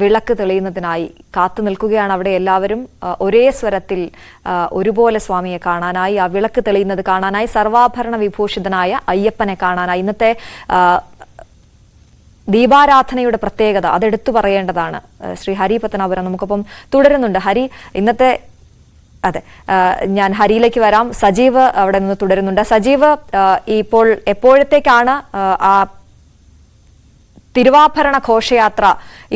വിളക്ക് തെളിയുന്നതിനായി കാത്തു നിൽക്കുകയാണ് അവിടെ എല്ലാവരും. ഒരേ സ്വരത്തിൽ ഒരുപോലെ സ്വാമിയെ കാണാനായി ആ വിളക്ക് തെളിയുന്നത് കാണാനായി സർവാഭരണ വിഭൂഷിതനായ അയ്യപ്പനെ കാണാനായി. ഇന്നത്തെ ദീപാരാധനയുടെ പ്രത്യേകത അതെടുത്തു പറയേണ്ടതാണ്. ശ്രീ ഹരി പത്തനാപുരം നമുക്കൊപ്പം തുടരുന്നുണ്ട്. ഹരി ഇന്നത്തെ അതെ ഞാൻ ഹരിയിലേക്ക് വരാം. സജീവ് അവിടെ നിന്ന് തുടരുന്നുണ്ട്. സജീവ് ഇപ്പോൾ എപ്പോഴത്തേക്കാണ് ആ തിരുവാഭരണ ഘോഷയാത്ര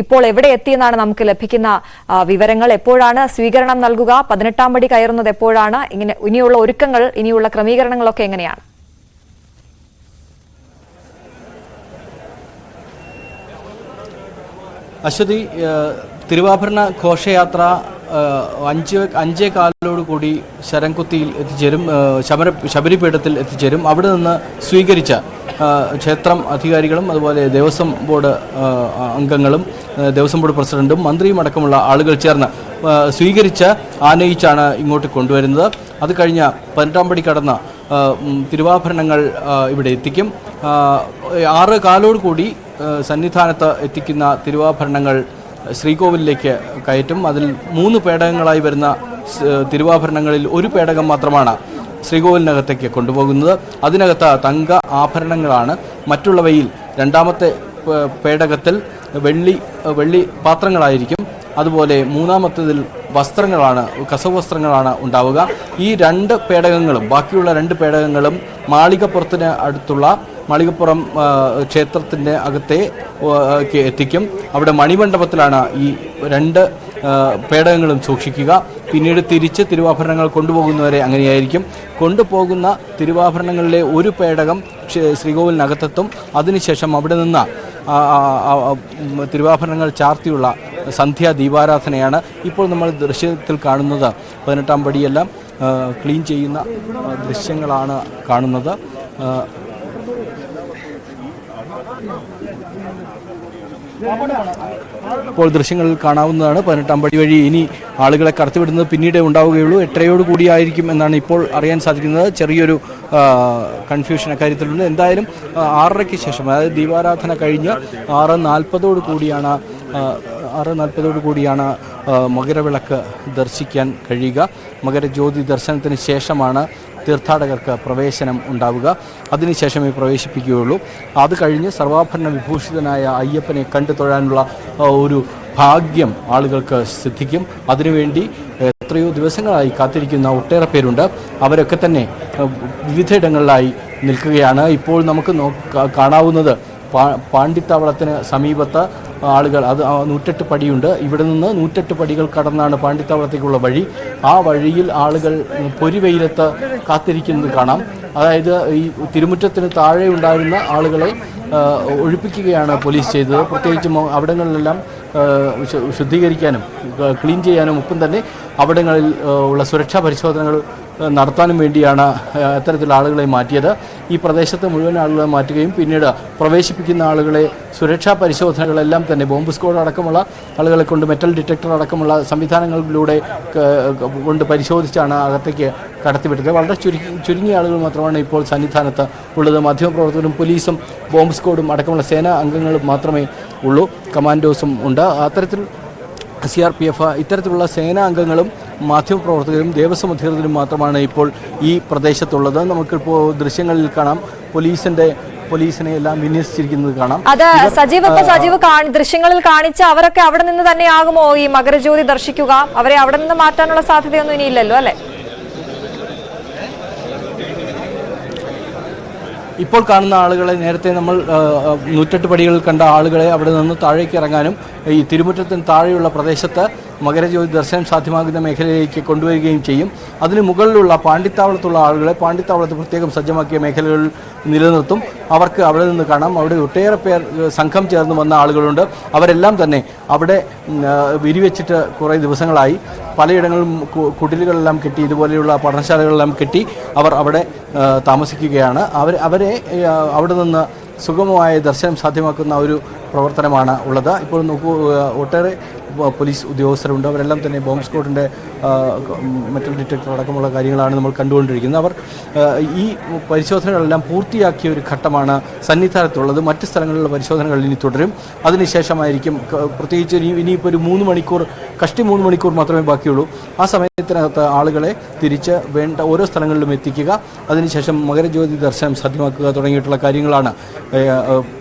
ഇപ്പോൾ എവിടെ എത്തിയെന്നാണ് നമുക്ക് ലഭിക്കുന്ന വിവരങ്ങൾ എപ്പോഴാണ്? സ്വീകരണം നൽകുക പതിനെട്ടാം പടി കയറുന്നത് എപ്പോഴാണ്? ഇങ്ങനെ ഇനിയുള്ള ഒരുക്കങ്ങൾ ഇനിയുള്ള ക്രമീകരണങ്ങളൊക്കെ എങ്ങനെയാണ്? അശ്വതി തിരുവാഭരണ ഘോഷയാത്ര അഞ്ച് അഞ്ചേ കാലോടുകൂടി കൂടി ശരംകുത്തിയിൽ എത്തിച്ചേരും ശബര ശബരിപീഠത്തിൽ എത്തിച്ചേരും. അവിടെ നിന്ന് സ്വീകരിച്ച ക്ഷേത്രം അധികാരികളും അതുപോലെ ദേവസ്വം ബോർഡ് അംഗങ്ങളും ദേവസ്വം ബോർഡ് പ്രസിഡന്റും മന്ത്രിയും അടക്കമുള്ള ആളുകൾ ചേർന്ന് സ്വീകരിച്ച ആനയിച്ചാണ് ഇങ്ങോട്ട് കൊണ്ടുവരുന്നത്. അത് കഴിഞ്ഞ പതിനെട്ടാം പടി കടന്ന തിരുവാഭരണങ്ങൾ ഇവിടെ എത്തിക്കും. ആറ് കാലോട് കൂടി സന്നിധാനത്ത് എത്തിക്കുന്ന തിരുവാഭരണങ്ങൾ ശ്രീകോവിലേക്ക് കയറ്റും. അതിൽ മൂന്ന് പേടകങ്ങളായി വരുന്ന തിരുവാഭരണങ്ങളിൽ ഒരു പേടകം മാത്രമാണ് ശ്രീകോവിലിനകത്തേക്ക് കൊണ്ടുപോകുന്നത്. അതിനകത്ത് തങ്ക ആഭരണങ്ങളാണ്. മറ്റുള്ളവയിൽ രണ്ടാമത്തെ പേടകത്തിൽ വെള്ളി വെള്ളി പാത്രങ്ങളായിരിക്കും. അതുപോലെ മൂന്നാമത്തേതിൽ വസ്ത്രങ്ങളാണ് കസവ് വസ്ത്രങ്ങളാണ് ഉണ്ടാവുക. ഈ രണ്ട് പേടകങ്ങളും ബാക്കിയുള്ള രണ്ട് പേടകങ്ങളും മാളികപ്പുറത്തിന് അടുത്തുള്ള മാളികപ്പുറം ക്ഷേത്രത്തിന്റെ അകത്തെ ആ, ക്ക് എത്തിക്കും. അവിടെ മണിമണ്ഡപത്തിലാണ് ഈ രണ്ട് പേടകങ്ങളും സൂക്ഷിക്കുക. പിന്നീട് തിരിച്ച് തിരുവാഭരണങ്ങൾ കൊണ്ടുപോകുന്നവരെ അങ്ങനെയായിരിക്കും. കൊണ്ടുപോകുന്ന തിരുവാഭരണങ്ങളിലെ ഒരു പേടകം ശ്രീകോവിലിനകത്തെത്തും. അതിനുശേഷം അവിടെ നിന്ന് തിരുവാഭരണങ്ങൾ ചാർത്തിയുള്ള സന്ധ്യാ ദീപാരാധനയാണ് ഇപ്പോൾ നമ്മൾ ദൃശ്യത്തിൽ കാണുന്നത്. പതിനെട്ടാം പടിയെല്ലാം ക്ലീൻ ചെയ്യുന്ന ദൃശ്യങ്ങളാണ് കാണുന്നത്. ഇപ്പോൾ ദൃശ്യങ്ങളിൽ കാണാവുന്നതാണ്. പതിനെട്ടാം പടി വഴി ഇനി ആളുകളെ കടത്തിവിടുന്നത് പിന്നീടേ ഉണ്ടാവുകയുള്ളൂ. എട്ടരയോട് കൂടിയായിരിക്കും എന്നാണ് ഇപ്പോൾ അറിയാൻ സാധിക്കുന്നത്. ചെറിയൊരു കൺഫ്യൂഷൻ അക്കാര്യത്തിലുണ്ട് എന്തായാലും ആറരയ്ക്ക് ശേഷം അതായത് ദീപാരാധന കഴിഞ്ഞ് ആറ് നാൽപ്പതോട് കൂടിയാണ് ആറ് നാൽപ്പതോടു കൂടിയാണ് മകരവിളക്ക് ദർശിക്കാൻ കഴിയുക. മകരജ്യോതി ദർശനത്തിന് ശേഷമാണ് തീർത്ഥാടകർക്ക് പ്രവേശനം ഉണ്ടാവുക. അതിനുശേഷമേ പ്രവേശിപ്പിക്കുകയുള്ളൂ. അത് കഴിഞ്ഞ് സർവാഭരണ വിഭൂഷിതനായ അയ്യപ്പനെ കണ്ടു തൊഴാനുള്ള ഒരു ഭാഗ്യം ആളുകൾക്ക് സിദ്ധിക്കും. അതിനുവേണ്ടി എത്രയോ ദിവസങ്ങളായി കാത്തിരിക്കുന്ന ഒട്ടേറെ പേരുണ്ട്. അവരൊക്കെ തന്നെ വിവിധയിടങ്ങളിലായി നിൽക്കുകയാണ്. ഇപ്പോൾ നമുക്ക് കാണാവുന്നത് പാ പാണ്ടിത്താവളത്തിന് സമീപത്ത് ആളുകൾ അത് നൂറ്റെട്ട് പടിയുണ്ട്. ഇവിടെ നിന്ന് നൂറ്റെട്ട് പടികൾ കടന്നാണ് പാണ്ടിത്താവളത്തേക്കുള്ള വഴി. ആ വഴിയിൽ ആളുകൾ പൊരിവെയിലത്ത് കാത്തിരിക്കുന്നത് കാണാം. അതായത് ഈ തിരുമുറ്റത്തിന് താഴെ ഉണ്ടായിരുന്ന ആളുകളെ ഒഴിപ്പിക്കുകയാണ് പോലീസ് ചെയ്തത്. പ്രത്യേകിച്ച് അവിടങ്ങളിലെല്ലാം ശുദ്ധീകരിക്കാനും ക്ലീൻ ചെയ്യാനും ഒപ്പം തന്നെ അവിടങ്ങളിൽ ഉള്ള സുരക്ഷാ പരിശോധനകൾ നടത്താനും വേണ്ടിയാണ് അത്തരത്തിലുള്ള ആളുകളെ മാറ്റിയത്. ഈ പ്രദേശത്ത് മുഴുവൻ ആളുകളെ മാറ്റുകയും പിന്നീട് പ്രവേശിപ്പിക്കുന്ന ആളുകളെ സുരക്ഷാ പരിശോധനകളെല്ലാം തന്നെ ബോംബ് സ്ക്വാഡ് അടക്കമുള്ള ആളുകളെ കൊണ്ട് മെറ്റൽ ഡിറ്റക്ടർ അടക്കമുള്ള സംവിധാനങ്ങളിലൂടെ കൊണ്ട് പരിശോധിച്ചാണ് അകത്തേക്ക് കടത്തിവിട്ടത്. വളരെ ചുരുങ്ങി ചുരുങ്ങിയ ആളുകൾ മാത്രമാണ് ഇപ്പോൾ സന്നിധാനത്ത് ഉള്ളത്. മാധ്യമപ്രവർത്തകരും പോലീസും ബോംബ് സ്ക്വാഡും അടക്കമുള്ള സേനാ അംഗങ്ങളും മാത്രമേ ഉള്ളൂ. കമാൻഡോസും ഉണ്ട്. അത്തരത്തിൽ സി ആർ പി എഫ് ഇത്തരത്തിലുള്ള സേനാ അംഗങ്ങളും മാധ്യമപ്രവർത്തകരും ദേവസ്വം അധികൃതരും മാത്രമാണ് ഇപ്പോൾ ഈ പ്രദേശത്തുള്ളത്. നമുക്കിപ്പോൾ ദൃശ്യങ്ങളിൽ കാണാം. പോലീസിന്റെ പോലീസിനെ എല്ലാം വിന്യസിച്ചിരിക്കുന്നത് കാണാം. അത് സജീവ് ഇപ്പൊ സജീവ് കാണി- ദൃശ്യങ്ങളിൽ കാണിച്ച അവരൊക്കെ അവിടെ നിന്ന് തന്നെയാകുമോ ഈ മകരജ്യോതി ദർശിക്കുക? അവരെ അവിടെ നിന്ന് മാറ്റാനുള്ള സാധ്യതയൊന്നും ഇനിയില്ലല്ലോ അല്ലെ? ഇപ്പോൾ കാണുന്ന ആളുകളെ നേരത്തെ നമ്മൾ നൂറ്റെട്ട് പടികളിൽ കണ്ട ആളുകളെ അവിടെ നിന്ന് താഴേക്ക് ഇറങ്ങാനും ഈ തിരുമുറ്റത്തിന് താഴെയുള്ള പ്രദേശത്ത് മകരജ്യോതി ദർശനം സാധ്യമാകുന്ന മേഖലയിലേക്ക് കൊണ്ടുവരികയും ചെയ്യും. അതിന് മുകളിലുള്ള പാണ്ഡിത്താവളത്തുള്ള ആളുകളെ പാണ്ഡിത്താവളത്ത് പ്രത്യേകം സജ്ജമാക്കിയ മേഖലകളിൽ നിലനിർത്തും. അവർക്ക് അവിടെ നിന്ന് കാണാം. അവിടെ ഒട്ടേറെ പേർ സംഘം ചേർന്ന് വന്ന ആളുകളുണ്ട്. അവരെല്ലാം തന്നെ അവിടെ വിരിവെച്ചിട്ട് കുറേ ദിവസങ്ങളായി. പലയിടങ്ങളിലും കുടിലുകളെല്ലാം കെട്ടി ഇതുപോലെയുള്ള പഠനശാലകളെല്ലാം കെട്ടി അവർ അവിടെ താമസിക്കുകയാണ്. അവർ അവരെ അവിടെ നിന്ന് സുഗമമായ ദർശനം സാധ്യമാക്കുന്ന ഒരു പ്രവർത്തനമാണ് ഉള്ളത്. ഇപ്പോൾ നോക്കൂ ഒട്ടേറെ പോലീസ് ഉദ്യോഗസ്ഥരുണ്ട്. അവരെല്ലാം തന്നെ ബോംബ് സ്ക്വാഡിന്റെ മെറ്റൽ ഡിറ്റക്ടർ അടക്കമുള്ള കാര്യങ്ങളാണ് നമ്മൾ കണ്ടുകൊണ്ടിരിക്കുന്നത്. അവർ ഈ പരിശോധനകളെല്ലാം പൂർത്തിയാക്കിയ ഒരു ഘട്ടമാണ് സന്നിധാനത്തുള്ളത്. മറ്റ് സ്ഥലങ്ങളിലുള്ള പരിശോധനകൾ ഇനി തുടരും. അതിനുശേഷമായിരിക്കും പ്രത്യേകിച്ച് ഇനി ഇനിയിപ്പോൾ ഒരു മൂന്ന് മണിക്കൂർ കഷ്ടി മൂന്ന് മണിക്കൂർ മാത്രമേ ബാക്കിയുള്ളൂ. ആ സമയത്തിനകത്ത് ആളുകളെ തിരിച്ച് വേണ്ട ഓരോ സ്ഥലങ്ങളിലും എത്തിക്കുക. അതിനുശേഷം മകരജ്യോതി ദർശനം സാധ്യമാക്കുക തുടങ്ങിയിട്ടുള്ള കാര്യങ്ങളാണ്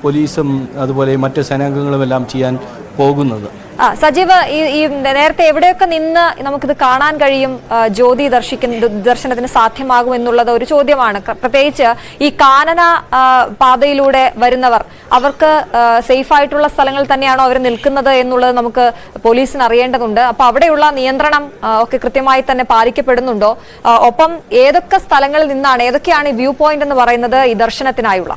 പോലീസും അതുപോലെ മറ്റ് സേനാംഗങ്ങളുമെല്ലാം ചെയ്യാൻ പോകുന്നത്. ആ സജീവ് ഈ നേരത്തെ എവിടെയൊക്കെ നിന്ന് നമുക്കിത് കാണാൻ കഴിയും? ജ്യോതി ദർശിക്കുന്ന ദർശനത്തിന് സാധ്യമാകും എന്നുള്ളത് ഒരു ചോദ്യമാണ്. പ്രത്യേകിച്ച് ഈ കാനന പാതയിലൂടെ വരുന്നവർ അവർക്ക് സേഫ് ആയിട്ടുള്ള സ്ഥലങ്ങളിൽ തന്നെയാണോ അവർ നിൽക്കുന്നത് എന്നുള്ളത് നമുക്ക് പോലീസിന് അറിയേണ്ടതുണ്ട്. അപ്പൊ അവിടെയുള്ള നിയന്ത്രണം ഒക്കെ കൃത്യമായി തന്നെ പാലിക്കപ്പെടുന്നുണ്ടോ? ഒപ്പം ഏതൊക്കെ സ്ഥലങ്ങളിൽ നിന്നാണ് ഏതൊക്കെയാണ് വ്യൂ പോയിന്റ് എന്ന് പറയുന്നത് ഈ ദർശനത്തിനായുള്ള?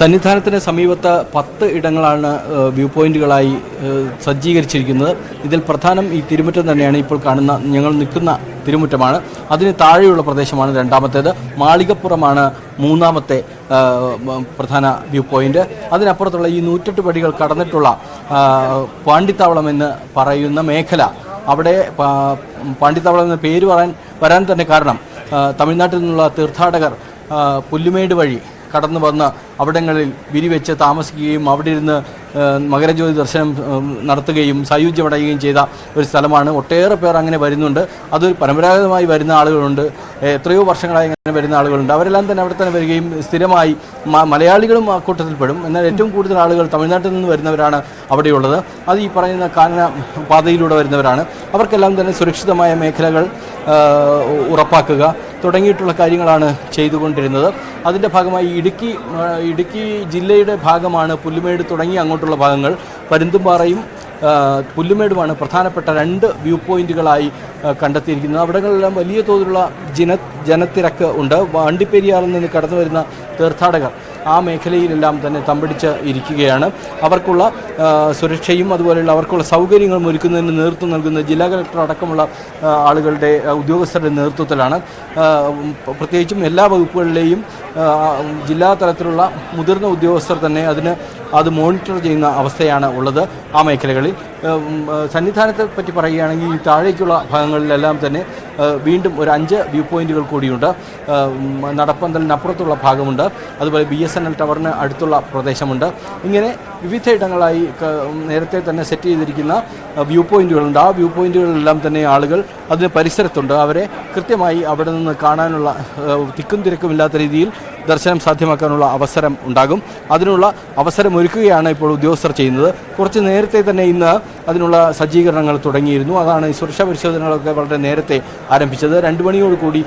സന്നിധാനത്തിന് സമീപത്ത് പത്ത് ഇടങ്ങളാണ് വ്യൂ പോയിന്റുകളായി സജ്ജീകരിച്ചിരിക്കുന്നത്. ഇതിൽ പ്രധാനം ഈ തിരുമുറ്റം തന്നെയാണ് ഇപ്പോൾ കാണുന്ന ഞങ്ങൾ നിൽക്കുന്ന തിരുമുറ്റമാണ്. അതിന് താഴെയുള്ള പ്രദേശമാണ് രണ്ടാമത്തേത്. മാളികപ്പുറമാണ് മൂന്നാമത്തെ പ്രധാന വ്യൂ പോയിന്റ്. അതിനപ്പുറത്തുള്ള ഈ നൂറ്റെട്ട് പടികൾ കടന്നിട്ടുള്ള പാണ്ഡിത്താവളം എന്ന് പറയുന്ന മേഖല. അവിടെ പാണ്ഡിത്താവളം എന്ന പേര് പറയാൻ വരാൻ തന്നെ കാരണം തമിഴ്നാട്ടിൽ നിന്നുള്ള തീർത്ഥാടകർ പുല്ലുമേട് വഴി കടന്നു വന്ന് അവിടങ്ങളിൽ വിരിവെച്ച് താമസിക്കുകയും അവിടെ ഇരുന്ന് മകരജ്യോതി ദർശനം നടത്തുകയും സായുജ്യമടയുകയും ചെയ്ത ഒരു സ്ഥലമാണ്. ഒട്ടേറെ പേർ അങ്ങനെ വരുന്നുണ്ട്. അത് പരമ്പരാഗതമായി വരുന്ന ആളുകളുണ്ട്. എത്രയോ വർഷങ്ങളായി അങ്ങനെ വരുന്ന ആളുകളുണ്ട്. അവരെല്ലാം തന്നെ അവിടെ തന്നെ വരികയും സ്ഥിരമായി മലയാളികളും ആ കൂട്ടത്തിൽപ്പെടും. എന്നാൽ ഏറ്റവും കൂടുതൽ ആളുകൾ തമിഴ്നാട്ടിൽ നിന്ന് വരുന്നവരാണ് അവിടെയുള്ളത്. അത് ഈ പറയുന്ന കാനന പാതയിലൂടെ വരുന്നവരാണ്. അവർക്കെല്ലാം തന്നെ സുരക്ഷിതമായ മേഖലകൾ ഉറപ്പാക്കുക തുടങ്ങിയിട്ടുള്ള കാര്യങ്ങളാണ് ചെയ്തുകൊണ്ടിരുന്നത്. അതിന്റെ ഭാഗമായി ഇടുക്കി ഇടുക്കി ജില്ലയുടെ ഭാഗമാണ് പുല്ലുമേട് തുടങ്ങി അങ്ങോട്ടുള്ള ഭാഗങ്ങൾ. പരുന്തുംപാറയും പുല്ലുമേടുമാണ് പ്രധാനപ്പെട്ട രണ്ട് വ്യൂ പോയിന്റുകളായി കണ്ടെത്തിയിരിക്കുന്നത്. അവിടങ്ങളിലെല്ലാം വലിയ തോതിലുള്ള ജന ജനത്തിരക്ക് ഉണ്ട്. വണ്ടിപ്പെരിയാറിൽ നിന്ന് കടന്നു വരുന്ന തീർത്ഥാടകർ. ആ മേഖലയിലെല്ലാം തന്നെ തമ്പടിച്ച് ഇരിക്കുകയാണ്. അവർക്കുള്ള സുരക്ഷയും അതുപോലെയുള്ള അവർക്കുള്ള സൗകര്യങ്ങളും ഒരുക്കുന്നതിന് നേതൃത്വം നൽകുന്ന ജില്ലാ കളക്ടർ അടക്കമുള്ള ആളുകളുടെ ഉദ്യോഗസ്ഥരുടെ നേതൃത്വത്തിലാണ്. പ്രത്യേകിച്ചും എല്ലാ വകുപ്പുകളിലെയും ജില്ലാ തലത്തിലുള്ള മുതിർന്ന ഉദ്യോഗസ്ഥർ തന്നെ അതിന് അത് മോണിറ്റർ ചെയ്യുന്ന അവസ്ഥയാണ് ഉള്ളത് ആ മേഖലകളിൽ. സന്നിധാനത്തെ പറ്റി പറയുകയാണെങ്കിൽ ഈ താഴേക്കുള്ള ഭാഗങ്ങളിലെല്ലാം തന്നെ വീണ്ടും ഒരു അഞ്ച് വ്യൂ പോയിന്റുകൾ കൂടിയുണ്ട്. നടപ്പന്തലിനപ്പുറത്തുള്ള ഭാഗമുണ്ട്. അതുപോലെ ബി എസ് എൻ എൽ ടവറിന് അടുത്തുള്ള പ്രദേശമുണ്ട്. ഇങ്ങനെ വിവിധ ഇടങ്ങളായി നേരത്തെ തന്നെ സെറ്റ് ചെയ്തിരിക്കുന്ന വ്യൂ പോയിന്റുകളുണ്ട്. ആ വ്യൂ പോയിന്റുകളിലെല്ലാം തന്നെ ആളുകൾ അതിന് പരിസരത്തുണ്ട്. അവരെ കൃത്യമായി അവിടെ നിന്ന് കാണാനുള്ള തിക്കും തിരക്കുമില്ലാത്ത രീതിയിൽ ദർശനം സാധ്യമാക്കാനുള്ള അവസരം ഉണ്ടാകും. അതിനുള്ള അവസരം ഒരുക്കുകയാണ് ഇപ്പോൾ ഉദ്യോഗസ്ഥർ ചെയ്യുന്നത്. കുറച്ച് നേരത്തെ തന്നെ ഇന്ന് അതിനുള്ള സജ്ജീകരണങ്ങൾ തുടങ്ങിയിരുന്നു. അതാണ് ഈ സുരക്ഷാ പരിശോധനകളൊക്കെ വളരെ നേരത്തെ ആരംഭിച്ചത്. രണ്ട് മണിയോടുകൂടി കൂടി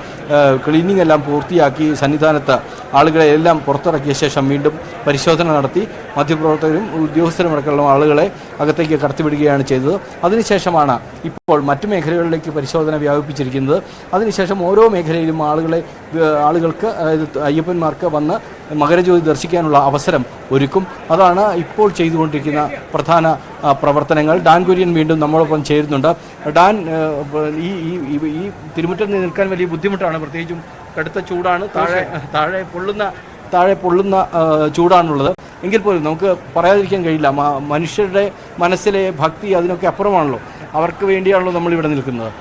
ക്ലീനിങ് എല്ലാം പൂർത്തിയാക്കി സന്നിധാനത്ത് ആളുകളെ എല്ലാം പുറത്തിറക്കിയ ശേഷം വീണ്ടും പരിശോധന നടത്തി. മാധ്യമപ്രവർത്തകരും ഉദ്യോഗസ്ഥരുമടക്കമുള്ള ആളുകളെ അകത്തേക്ക് കടത്തിവിടുകയാണ് ചെയ്തത്. അതിനുശേഷമാണ് ഇപ്പോൾ മറ്റു മേഖലകളിലേക്ക് പരിശോധന വ്യാപിപ്പിച്ചിരിക്കുന്നത്. അതിനുശേഷം ഓരോ മേഖലയിലും ആളുകളെ ആളുകൾക്ക് അതായത് അയ്യപ്പന്മാർക്ക് വന്ന് മകരജ്യോതി ദർശിക്കാനുള്ള അവസരം ഒരുക്കും. അതാണ് ഇപ്പോൾ ചെയ്തുകൊണ്ടിരിക്കുന്ന പ്രധാന പ്രവർത്തനങ്ങൾ. ഡാൻ കുര്യൻ വീണ്ടും നമ്മളൊപ്പം ചേരുന്നുണ്ട്. ഡാൻ ഈ ഈ തിരുമുറ്റത്ത് നിൽക്കാൻ വലിയ ബുദ്ധിമുട്ടാണ്. പ്രത്യേകിച്ചും കടുത്ത ചൂടാണ്. താഴെ താഴെ പൊള്ളുന്ന താഴെ പൊള്ളുന്ന ചൂടാണുള്ളത്. എങ്കിൽ പോലും നമുക്ക് പറയാതിരിക്കാൻ കഴിയില്ല. മനുഷ്യരുടെ മനസ്സിലെ ഭക്തി അതിനൊക്കെ അപ്പുറമാണല്ലോ. അവർക്ക് വേണ്ടിയാണല്ലോ നമ്മൾ ഇവിടെ നിൽക്കുന്നത്.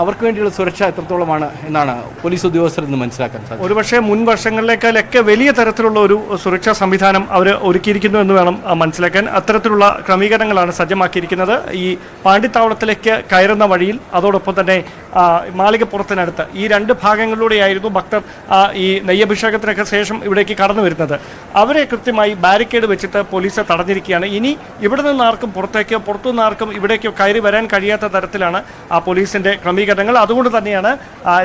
അവർക്ക് വേണ്ടിയുള്ള സുരക്ഷ എത്രത്തോളമാണ് എന്നാണ് പോലീസ് ഉദ്യോഗസ്ഥർ നിന്ന് മനസ്സിലാക്കാൻ സാധിക്കും ഒരുപക്ഷെ മുൻ വർഷങ്ങളിലേക്കാളൊക്കെ വലിയ തരത്തിലുള്ള ഒരു സുരക്ഷാ സംവിധാനം അവർ ഒരുക്കിയിരിക്കുന്നു എന്ന് വേണം മനസ്സിലാക്കാൻ. അത്തരത്തിലുള്ള ക്രമീകരണങ്ങളാണ് സജ്ജമാക്കിയിരിക്കുന്നത്. ഈ പാണ്ഡിത്താവളത്തിലേക്ക് കയറുന്ന വഴിയിൽ അതോടൊപ്പം തന്നെ മാളികപ്പുറത്തിനടുത്ത് ഈ രണ്ട് ഭാഗങ്ങളിലൂടെയായിരുന്നു ഭക്തർ ഈ നെയ്യഭിഷേകത്തിനൊക്കെ ശേഷം ഇവിടേക്ക് കടന്നു വരുന്നത്. അവരെ കൃത്യമായി ബാരിക്കേഡ് വെച്ചിട്ട് പോലീസ് തടഞ്ഞിരിക്കുകയാണ്. ഇനി ഇവിടെ നിന്ന് ആർക്കും പുറത്തേക്കോ പുറത്തുനിന്ന് ആർക്കും ഇവിടേക്കോ കയറി വരാൻ കഴിയാത്ത തരത്തിലാണ് ആ പോലീസിന്റെ ക്രമീകരണങ്ങൾ. അതുകൊണ്ട് തന്നെയാണ്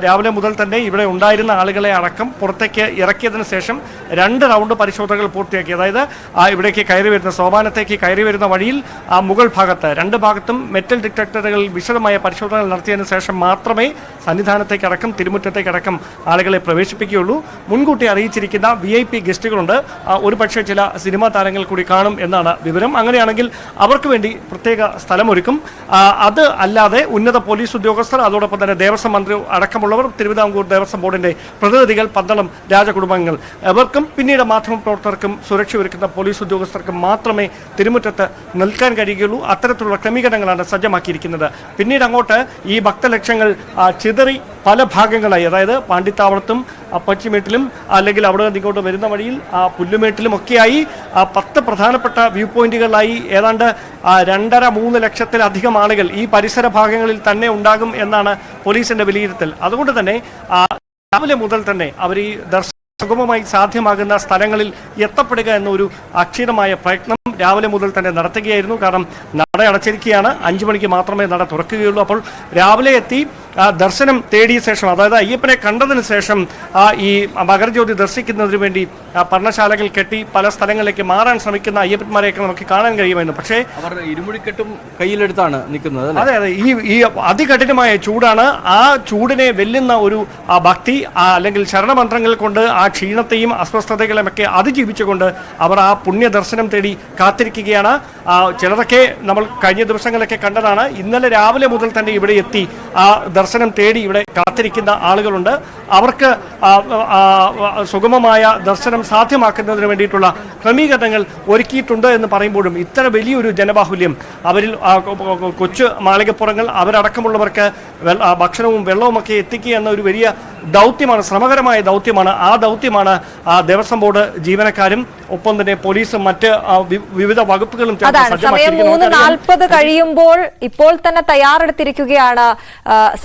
രാവിലെ മുതൽ തന്നെ ഇവിടെ ഉണ്ടായിരുന്ന ആളുകളെ അടക്കം പുറത്തേക്ക് ഇറക്കിയതിന് ശേഷം രണ്ട് റൗണ്ട് പരിശോധനകൾ പൂർത്തിയാക്കി. അതായത് ഇവിടേക്ക് കയറി വരുന്ന സോപാനത്തേക്ക് കയറി വരുന്ന വഴിയിൽ ആ മുകൾ ഭാഗത്ത് രണ്ട് ഭാഗത്തും മെറ്റൽ ഡിറ്റക്ടറുകളിൽ വിശദമായ പരിശോധനകൾ നടത്തിയതിനു ശേഷം മാത്രമേ സന്നിധാനത്തേക്ക് അടക്കം തിരുമുറ്റത്തേക്ക് അടക്കം ആളുകളെ പ്രവേശിപ്പിക്കുകയുള്ളൂ. മുൻകൂട്ടി അറിയിച്ചിരിക്കുന്ന വി ഐ പി ഗസ്റ്റുകളുണ്ട്. ആ, ഒരു പക്ഷേ ചില സിനിമാ താരങ്ങൾ കൂടി കാണും എന്നാണ് വിവരം. അങ്ങനെയാണെങ്കിൽ അവർക്ക് വേണ്ടി പ്രത്യേക സ്ഥലമൊരുക്കും. അത് അല്ലാതെ ഉന്നത പോലീസ് ഉദ്യോഗസ്ഥർ ഉദ്യോഗസ്ഥർ അതോടൊപ്പം തന്നെ ദേവസ്വം മന്ത്രി അടക്കമുള്ളവർ തിരുവിതാംകൂർ ദേവസ്വം ബോർഡിന്റെ പ്രതിനിധികൾ പന്തളം രാജകുടുംബങ്ങൾ എവർക്കും പിന്നീട് മാധ്യമപ്രവർത്തകർക്കും സുരക്ഷ ഒരുക്കുന്ന പോലീസ് ഉദ്യോഗസ്ഥർക്കും മാത്രമേ തിരുമുറ്റത്ത് നിൽക്കാൻ കഴിയുകയുള്ളൂ. അത്തരത്തിലുള്ള ക്രമീകരണങ്ങളാണ് സജ്ജമാക്കിയിരിക്കുന്നത്. പിന്നീട് അങ്ങോട്ട് ഈ ഭക്തലക്ഷങ്ങൾ ചിതറി പല ഭാഗങ്ങളായി. അതായത് പാണ്ടിത്താവളത്തും ആ, പച്ചിമേട്ടിലും അല്ലെങ്കിൽ അവിടെ നിന്നിങ്ങോട്ട് വരുന്ന വഴിയിൽ ആ, പുല്ലുമേട്ടിലും ഒക്കെയായി പത്ത് പ്രധാനപ്പെട്ട വ്യൂ പോയിന്റുകളിലായി ഏതാണ്ട് രണ്ടര മൂന്ന് ലക്ഷത്തിലധികം ആളുകൾ ഈ പരിസര ഭാഗങ്ങളിൽ തന്നെ ഉണ്ടാകും എന്നാണ് പോലീസിന്റെ വിലയിരുത്തൽ. അതുകൊണ്ട് തന്നെ രാവിലെ മുതൽ തന്നെ അവർ ഈ ദർശന സുഗമമായി സാധ്യമാകുന്ന സ്ഥലങ്ങളിൽ എത്തപ്പെടുക എന്നൊരു അക്ഷീണമായ പ്രയത്നം രാവിലെ മുതൽ തന്നെ നടത്തുകയായിരുന്നു. കാരണം നട അടച്ചിരിക്കുകയാണ്. അഞ്ചു മണിക്ക് മാത്രമേ നട തുറക്കുകയുള്ളൂ. അപ്പോൾ രാവിലെ എത്തി ദർശനം തേടിയ ശേഷം അതായത് അയ്യപ്പനെ കണ്ടതിന് ശേഷം ആ, ഈ മകരജ്യോതി ദർശിക്കുന്നതിന് വേണ്ടി ആ, പർണശാലകൾ കെട്ടി പല സ്ഥലങ്ങളിലേക്ക് മാറാൻ ശ്രമിക്കുന്ന അയ്യപ്പന്മാരെയൊക്കെ നമുക്ക് കാണാൻ കഴിയുമായിരുന്നു. പക്ഷേ അവർ ഇരുമുടിക്കെട്ടും കയ്യിലെടുത്താണ് നിൽക്കുന്നത് അതെ അതെ. ഈ ഈ അതികഠിനമായ ചൂടാണ് ആ ചൂടിനെ വെല്ലുന്ന ഒരു ആ ഭക്തി ആ അല്ലെങ്കിൽ ശരണമന്ത്രങ്ങൾ കൊണ്ട് ആ ക്ഷീണത്തെയും അസ്വസ്ഥതകളെയും ഒക്കെ അതിജീവിച്ചുകൊണ്ട് അവർ ആ പുണ്യ ദർശനം തേടി കാത്തിരിക്കുകയാണ്. ആ, ചിലതൊക്കെ നമ്മൾ കഴിഞ്ഞ ദിവസങ്ങളൊക്കെ കണ്ടതാണ്. ഇന്നലെ രാവിലെ മുതൽ തന്നെ ഇവിടെ എത്തി ആ ദർശനം തേടി ഇവിടെ കാത്തിരിക്കുന്ന ആളുകളുണ്ട്. അവർക്ക് സുഗമമായ ദർശനം സാധ്യമാക്കുന്നതിന് വേണ്ടിയിട്ടുള്ള ക്രമീകരണങ്ങൾ ഒരുക്കിയിട്ടുണ്ട് എന്ന് പറയുമ്പോഴും ഇത്ര വലിയൊരു ജനബാഹുല്യം അവരിൽ കൊച്ചു മാളികപ്പുറങ്ങൾ അവരടക്കമുള്ളവർക്ക് ഭക്ഷണവും വെള്ളവും ഒക്കെ എത്തിക്കുക എന്ന ഒരു വലിയ ദൗത്യമാണ് ശ്രമകരമായ ദൗത്യമാണ്. ആ ദൗത്യമാണ് ദേവസ്വം ബോർഡ് ജീവനക്കാരും ഒപ്പം തന്നെ പോലീസും മറ്റ് വിവിധ വകുപ്പുകളും സമയം മൂന്ന് നാൽപ്പത് കഴിയുമ്പോൾ ഇപ്പോൾ തന്നെ തയ്യാറെടുത്തിരിക്കുകയാണ്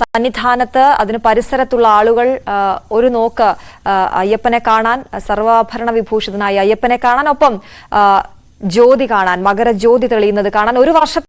സന്നിധാനത്ത്. അതിന് പരിസരത്തുള്ള ആളുകൾ ഒരു നോക്ക് അയ്യപ്പനെ കാണാൻ സർവാഭരണ വിഭൂഷിതനായ അയ്യപ്പനെ കാണാൻ ഒപ്പം ജ്യോതി കാണാൻ മകര ജ്യോതി തെളിയുന്നത് കാണാൻ ഒരു വർഷത്തെ